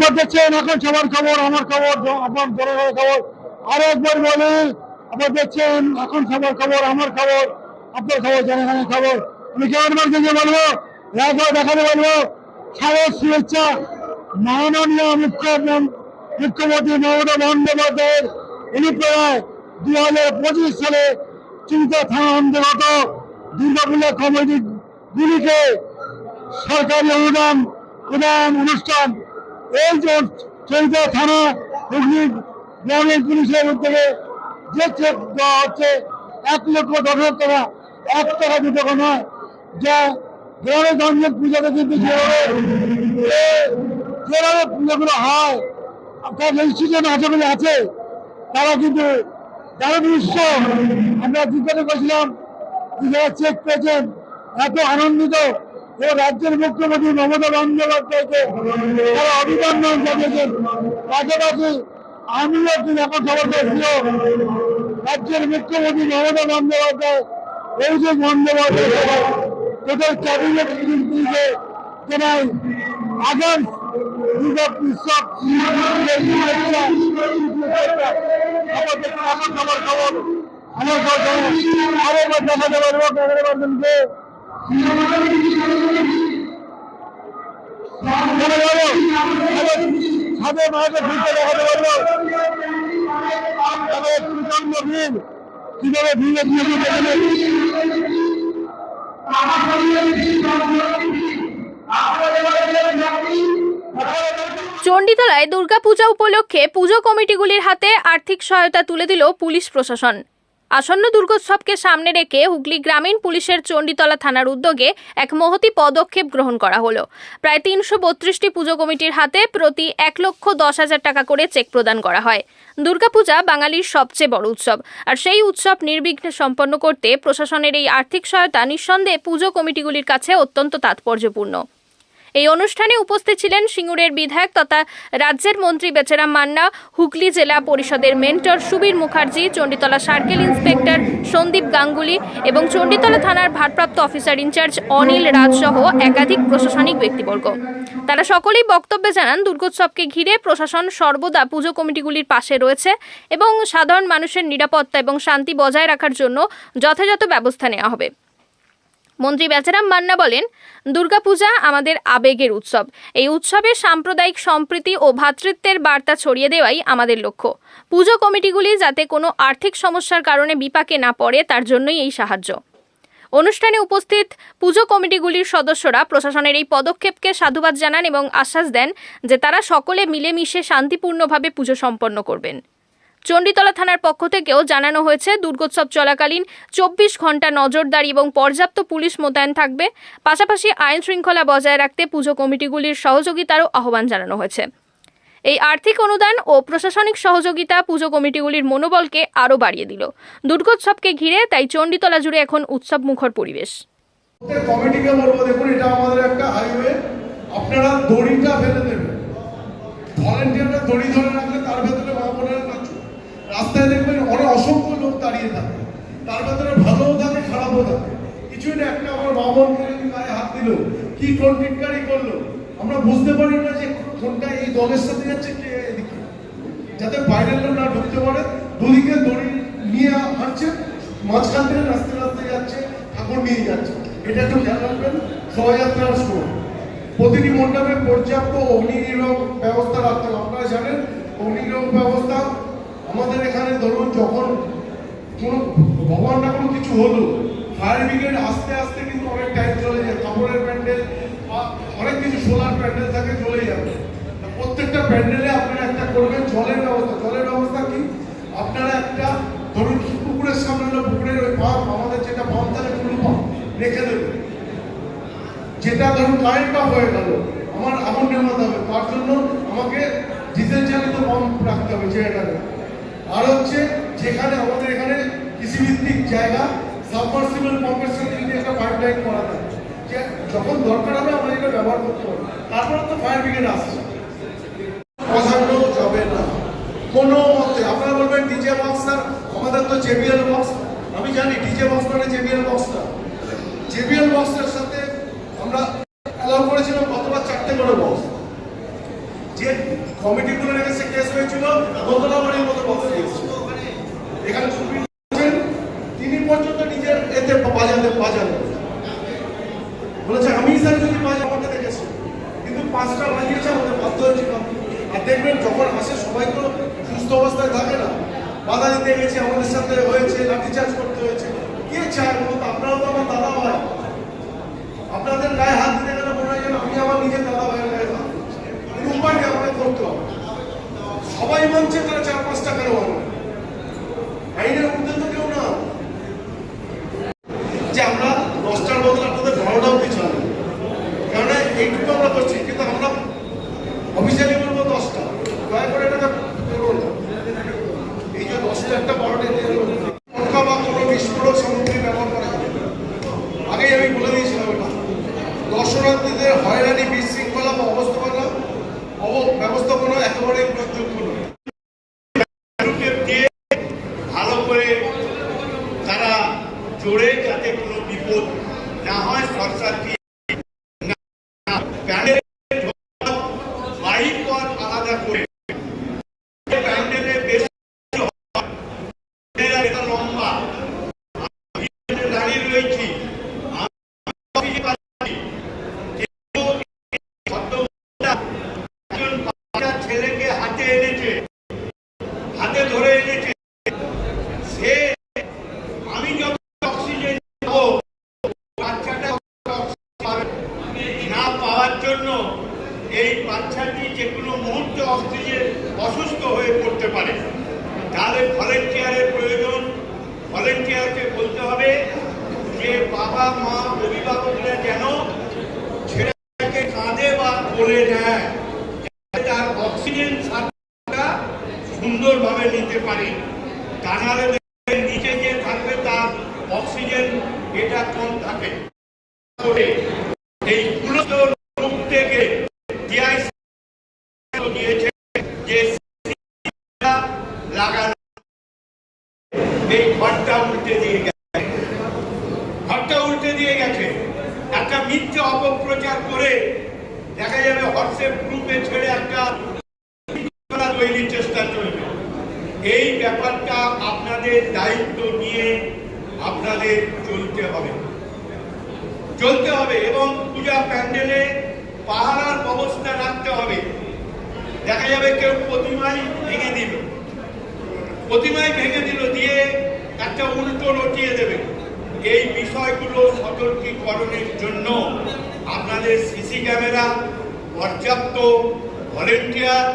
আপনার দেখছেন, এখন সবার খবর, আমার খবর, আপনার জনগণের খবর। আরও একবার বলি, আপনার দেখছেন, এখন সবার খবর, আমার খবর, আপনার খবর জনগণের খবর। আমি কেমন মার্কেটে বলব? একবার দেখাতে বলব সাহস শুভেচ্ছা, মাননীয় মুখ্য মুখ্যমন্ত্রী মমতা বন্দ্যোপাধ্যায়ের অনুপ্রেরণায় দুই হাজার পঁচিশ সালে চিন্তা থানা অন্তর্গত দুর্গাপূজা কমিটি গুলিকে সরকারি অনুদান প্রদান অনুষ্ঠান এই যে চরিতা থানা, হুগলি গ্রামীণ পুলিশের উদ্যোগে যে চেক দেওয়া হচ্ছে, এক লক্ষ দশ হাজার টাকা, এক টাকা দু টাকা যা গ্রামে গঞ্জের পূজাতে কিন্তু যেভাবে যেভাবে পুজোগুলো হয় আপনার রেজিস্ট্রেশন আছে বলে আছে, তারা কিন্তু যারা বিশ্ব আমরা জিজ্ঞাসা করেছিলাম চেক পেয়েছেন, এত আনন্দিত ও রাজ্যের মুখ্যমন্ত্রী মমতা বন্দ্যোপাধ্যায়কে তারা অভিনন্দন জানিয়েছেন। পাশাপাশি আমিও এখন পেয়েছিল রাজ্যের মুখ্যমন্ত্রী মমতা বন্দ্যোপাধ্যায়, অভিষেক বন্দ্যোপাধ্যায় তোদের ক্যাবিনেট জানাই আগাম খবর আমার খবর। আরও চলে যাব চণ্ডীতলায় দুর্গাপূজা উপলক্ষে পুজো কমিটিগুলির হাতে আর্থিক সহায়তা তুলে দিল পুলিশ প্রশাসন। আসন্ন দুর্গোৎসবকে সামনে রেখে হুগলি গ্রামীণ পুলিশের চণ্ডীতলা থানার উদ্যোগে এক মহতি পদক্ষেপ গ্রহণ করা হলো। প্রায় তিনশো বত্রিশটি পুজো কমিটির হাতে প্রতি এক লক্ষ দশ হাজার টাকা করে চেক প্রদান করা হয়। দুর্গাপূজা বাঙালির সবচেয়ে বড় উৎসব। আর সেই উৎসব নির্বিঘ্নে সম্পন্ন করতে প্রশাসনের এই আর্থিক সহায়তা নিঃসন্দেহে পুজো কমিটিগুলির কাছে অত্যন্ত তাৎপর্যপূর্ণ। এই অনুষ্ঠানে উপস্থিত ছিলেন সিঙ্গুরের বিধায়ক তথা রাজ্যের মন্ত্রী বেচারাম মান্না, হুগলি জেলা পরিষদের mentor Subir Mukherjee, Chanditala circle inspector Sandip Ganguly এবং চণ্ডীতলা থানার ভারপ্রাপ্ত অফিসার ইনচার্জ অনিল রাজ সহ একাধিক প্রশাসনিক ব্যক্তিবর্গ। তারা সকলেই বক্তব্যে জানান, দুর্গোৎসবকে ঘিরে প্রশাসন সর্বদা পুজো কমিটিগুলির পাশে রয়েছে এবং সাধারণ মানুষের নিরাপত্তা এবং শান্তি বজায় রাখার জন্য যথাযথ ব্যবস্থা নেওয়া হবে। মন্ত্রী বেচারাম মান্না বলেন, দুর্গাপূজা আমাদের আবেগের উৎসব। এই উৎসবে সাম্প্রদায়িক সম্প্রীতি ও ভ্রাতৃত্বের বার্তা ছড়িয়ে দেওয়াই আমাদের লক্ষ্য। পুজো কমিটিগুলি যাতে কোনো আর্থিক সমস্যার কারণে বিপাকে না পড়ে, তার জন্যই এই সাহায্য। অনুষ্ঠানে উপস্থিত পুজো কমিটিগুলির সদস্যরা প্রশাসনের এই পদক্ষেপকে সাধুবাদ জানান এবং আশ্বাস দেন যে তারা সকলে মিলেমিশে শান্তিপূর্ণভাবে পুজো সম্পন্ন করবেন। চণ্ডীতলা থানার পক্ষ থেকেও জানানো হয়েছে, দুর্গোৎসব চলাকালীন চব্বিশ ঘণ্টা নজরদারি এবং পর্যাপ্ত পুলিশ মোতায়েন থাকবে। পাশাপাশি আইন শৃঙ্খলা বজায় রাখতে পুজো কমিটিগুলির সহযোগিতারও আহ্বান জানানো হয়েছে। এই আর্থিক অনুদান ও প্রশাসনিক সহযোগিতা পুজো কমিটিগুলির মনোবলকে আরও বাড়িয়ে দিল। দুর্গোৎসবকে ঘিরে তাই চণ্ডীতলা জুড়ে এখন উৎসব মুখর পরিবেশ কমিটিকে বলব, দেখুন, এটা আমাদের একটা হাইওয়ে আপনারা দড়িটা ফেলে দেবেন। ভলেন্টিয়াররা দড়ি ধরে রাখলে তার ভেতরে মা বোনেরা নাচুক রাস্তায় দেখবেন অনেক অসংখ্য লোক দাঁড়িয়ে থাকে। তার ভেতরে ভালোও থাকে, খারাপও থাকে। কিছুই না, একটা আমার মা বোনকে যদি গায়ে হাত দিল। কি কোন টিটকারি করল? আমরা বুঝতে পারি না যে কোনটা এই দলের সাথে যাচ্ছে, কে এদিকে। যাতে বাইরের লোক না ঢুকতে পারে, দুদিকে দড়ি নিয়ে হাঁটছে, মাঝখান থেকে রাস্তা রাস্তায় যাচ্ছে, ঠাকুর নিয়ে যাচ্ছে। এটা একটু খেয়াল রাখবেন, শোভাযাত্রার সময়। প্রতিটি মণ্ডপে পর্যাপ্ত অগ্নিনির্বাহ ব্যবস্থা রাখতে হবে। আপনারা জানেন অগ্নিনির্বাহ ব্যবস্থা আমাদের এখানে ধরুন যখন কোনো ভগবান না কোনো কিছু হলো ফায়ার ব্রিগেড আস্তে আস্তে কিন্তু অনেক টাইম চলে যায়, কাপড়ের প্যান্ডেল বা অনেক কিছু সোলার প্যান্ডেল থাকে চলে যাবে। প্রত্যেকটা প্যান্ডেলে আপনারা একটা করবেন, জলের ব্যবস্থা। জলের ব্যবস্থা কি? আপনারা একটা ধরুন পুকুরের সামনে হলো পুকুরের ওই পাম্প আমাদের যেটা পাম্প থাকে টুলু পাম্প রেখে দেবেন যেটা ধরুন কারেন্ট অফ হয়ে গেল, আমার আগুন নেমাতে হবে। তার জন্য আমাকে ডিজেল চালিত পাম্প রাখতে হবে জায়গাটা আর হচ্ছে যেখানে আমাদের এখানে কৃষিভিত্তিক জায়গা সাবমার্সিবল পাম্পের সাথে যদি একটা পাইপ লাইন করা থাকে যে যখন দরকার হবে আমরা এটা ব্যবহার করতে পারব। তারপরে তো ফায়ার ব্রিগেড আসছে। বসানো যাবে না। কোনো মতে আপনারা বলবেন ডিজে বক্স স্যার আমাদের তো জেবিএল বক্স আমি জানি ডিজে বক্স মানে জেবিএল বক্স না জেবিএল বক্সের সাথে আমরা অ্যালাউ করেছিলাম গতবার চারটে করে বক্স যে কমিটিগুলো রেখেছে কেস হয়েছিল দোতলা বাড়ির মতো বক্স দিয়েছে এখানে সুপ্রিম কোর্ট তিনি পর্যন্ত নিজের এতে বাজাতে বাজানো বলেছে, আমি স্যার যদি বাজে আমাকে দেখেছি। কিন্তু পাঁচটা বাজিয়েছে আমাদের বাধ্য হয়েছে আর দেখবেন, যখন আসে, সবাই তো সুস্থ অবস্থায় থাকে না। বাধা দিতে গেছে, আমাদের সাথে হয়েছে, লাঠিচার্জ করতে হয়েছে। কে চায়? আপনারাও তো আমার দাদা ভাই। আপনাদের গায়ে হাত দিতে গেলে মনে হয় যেন আমি আমার নিজের দাদা ভাইয়ের গায়ে হাত দিচ্ছি। কিন্তু উপায় নেই আমাকে করতে হবে সবাই মানছে তারা চার পাঁচটা কেন মানবে আইনের মধ্যে তো কেউ না যে আমরা দশটার বদলে আপনাদের বারোটা অব্দি চালাবো কেননা এইটুকু আমরা করছি কিন্তু আমরা অফিসিয়ালি বলব দশটা দয়া করে এটা করব না এই যে দশটা একটা বারোটা পটকা বা কোনো বিস্ফোরক সামগ্রী ব্যবহার করা যাবে না। আগেই আমি বলে দিয়েছিলাম এটা দর্শনার্থীদের হয়রানি বিশৃঙ্খলা বা অবস্থাপনা অব- ব্যবস্থাপনা একেবারেই প্রযোজ্য নয় স্টেপ দিয়ে ভালো করে তারা জোরে যাতে কোনো বিপদ না হয় শর্ট সার্কিট না প্যানেল বাহির পথ আলাদা করে প্যান্ডেলে বেশ কিছু হয়। প্যান্ডেল একটা লম্বা আমি এখানে দাঁড়িয়ে রয়েছি আমি অফিসে পাচ্ছি। কিন্তু ভদ্রমহিলা একজন বাচ্চা ছেলেকে হাতে এনেছে হাতে ধরে এনেছে সে আমি যখন অক্সিজেন পাবো বাচ্চাটা অক্সিজেন পাবে না পাওয়ার জন্য এই বাচ্চাটি যে কোনো মুহূর্তে অক্সিজেন অসুস্থ হয়ে পড়তে পারে তাহলে ভলেন্টিয়ারের প্রয়োজন ভলেন্টিয়ারকে বলতে হবে যে বাবা মা যেন ছেলেকে কাঁধে বা তার অক্সিজেন সুন্দরভাবে নিতে পারে। নিচে যে থাকবে তার অক্সিজেন, এটা কম থাকে। এই টিআইসি দিয়েছে যে লাগানো এই ঘরটা উল্টে দিয়ে গেছে ঘরটা উল্টে দিয়ে গেছে একটা মিথ্যে অপপ্রচার করে দেখা যাবে হোয়াটসঅ্যাপ গ্রুপে ছেড়ে একটা তৈরির চেষ্টা চলবে। এই ব্যাপারটা আপনাদের দায়িত্ব নিয়ে আপনাদের চলতে হবে। চলতে হবে এবং পূজা প্যান্ডেলে পাহারার ব্যবস্থা রাখতে হবে। দেখা যাবে কেউ প্রতিমাই ভেঙে দিল প্রতিমাই ভেঙে দিল দিয়ে একটা উল্টো রটিয়ে দেবে। এই বিষয়গুলো সতর্কীকরণের জন্য আপনাদের সিসি ক্যামেরা, পর্যাপ্ত ভলেন্টিয়ার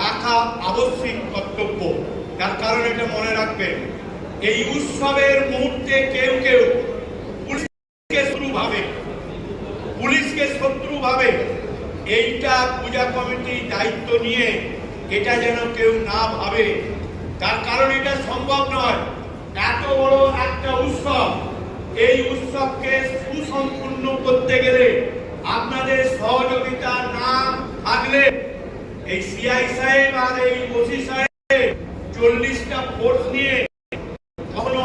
রাখা আবশ্যিক কর্তব্য। তার কারণ এটা মনে রাখবেন, এই উৎসবের মুহূর্তে কেউ কেউ পুলিশকে শুরু ভাবে, পুলিশকে শত্রু ভাবে এইটা পূজা কমিটি দায়িত্ব নিয়ে এটা যেন কেউ না ভাবে। তার কারণ এটা সম্ভব নয়, এত বড় একটা উৎসব। এই উৎসবকে সুসম্পূর্ণ করতে গেলে আপনাদের সহযোগিতা না থাকলে এই সিআই সাহেব আর এই ওসি সাহেব চল্লিশটা ফোর্স নিয়ে কখনো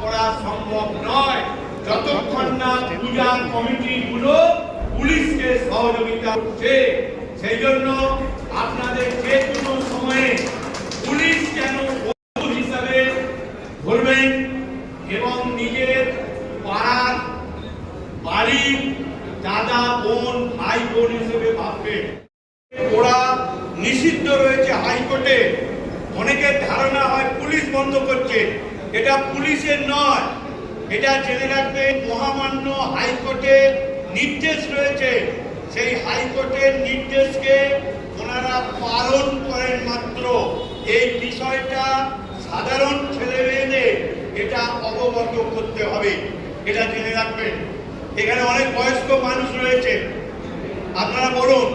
করা সম্ভব নয়। যতক্ষণ না পূজা কমিটিগুলো পুলিশকে সহযোগিতা করছে, সেই জন্য আপনাদের যে কোনো সময়ে পুলিশ যেন হিসাবে ধরবেন এবং নিজের পাড়ার বাড়ির দাদা, বোন, ভাই, বোন হিসেবে ভাববেন ওরা নিষিদ্ধ রয়েছে হাইকোর্টে। অনেকের ধারণা হয় পুলিশ বন্ধ করছে। এটা পুলিশের নয়, এটা জেনে রাখবেন মহামান্য হাইকোর্টের নির্দেশ রয়েছে। সেই হাইকোর্টের নির্দেশকে ওনারা পালন করেন মাত্র। এই বিষয়টা সাধারণ ছেলে মেয়েদের এটা অবগত করতে হবে। এটা জেনে রাখবেন। এখানে অনেক বয়স্ক মানুষ রয়েছে। আপনারা বলুন,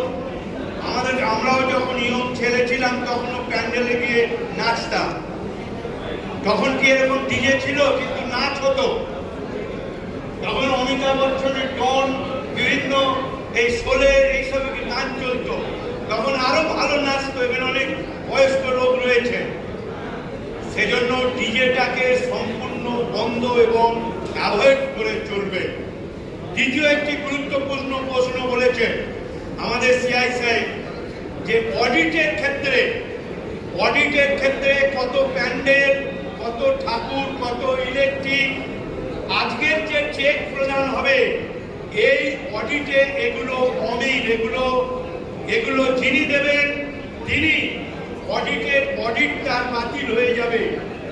আমাদের আমরাও যখন ইয়ং ছেলে ছিলাম, তখনও প্যান্ডেলে গিয়ে নাচতাম। তখন কি এরকম ডিজে ছিল? কিন্তু নাচ হতো। তখন অমিতাভ বচ্চনের ডন, বিভিন্ন এই শোলের এইসব নাচ চলতো। তখন আরও ভালো নাচতো এখানে অনেক বয়স্ক লোক রয়েছে। সেজন্য ডিজেটাকে সম্পূর্ণ বন্ধ এবং অ্যাভয়েড করে চলবে। দ্বিতীয় একটি গুরুত্বপূর্ণ প্রশ্ন বলেছে, আমাদের সিআই সাহেব যে অডিটের ক্ষেত্রে অডিটের ক্ষেত্রে কত প্যান্ডেল, কত ঠাকুর, কত ইলেকট্রিক আজকের যে চেক প্রদান হবে, এই অডিটে এগুলো অমিল, এগুলো এগুলো যিনি দেবেন, তিনি অডিটের অডিট তার বাতিল হয়ে যাবে,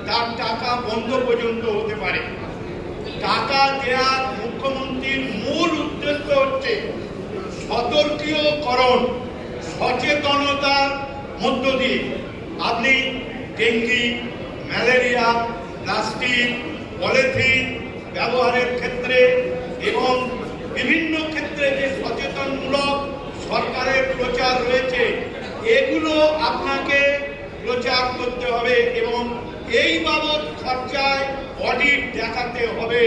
তার টাকা বন্ধ পর্যন্ত হতে পারে। টাকা দেওয়ার মুখ্যমন্ত্রীর মূল উদ্দেশ্য হচ্ছে সতর্কীয়করণ সচেতনতার মধ্য দিয়ে। আপনি ডেঙ্গি, ম্যালেরিয়া, প্লাস্টিক, পলিথিন ব্যবহারের ক্ষেত্রে এবং বিভিন্ন ক্ষেত্রে যে সচেতনমূলক সরকারের প্রচার রয়েছে, এগুলো আপনাকে প্রচার করতে হবে এবং এই বাবদ খরচায় অডিট দেখাতে হবে।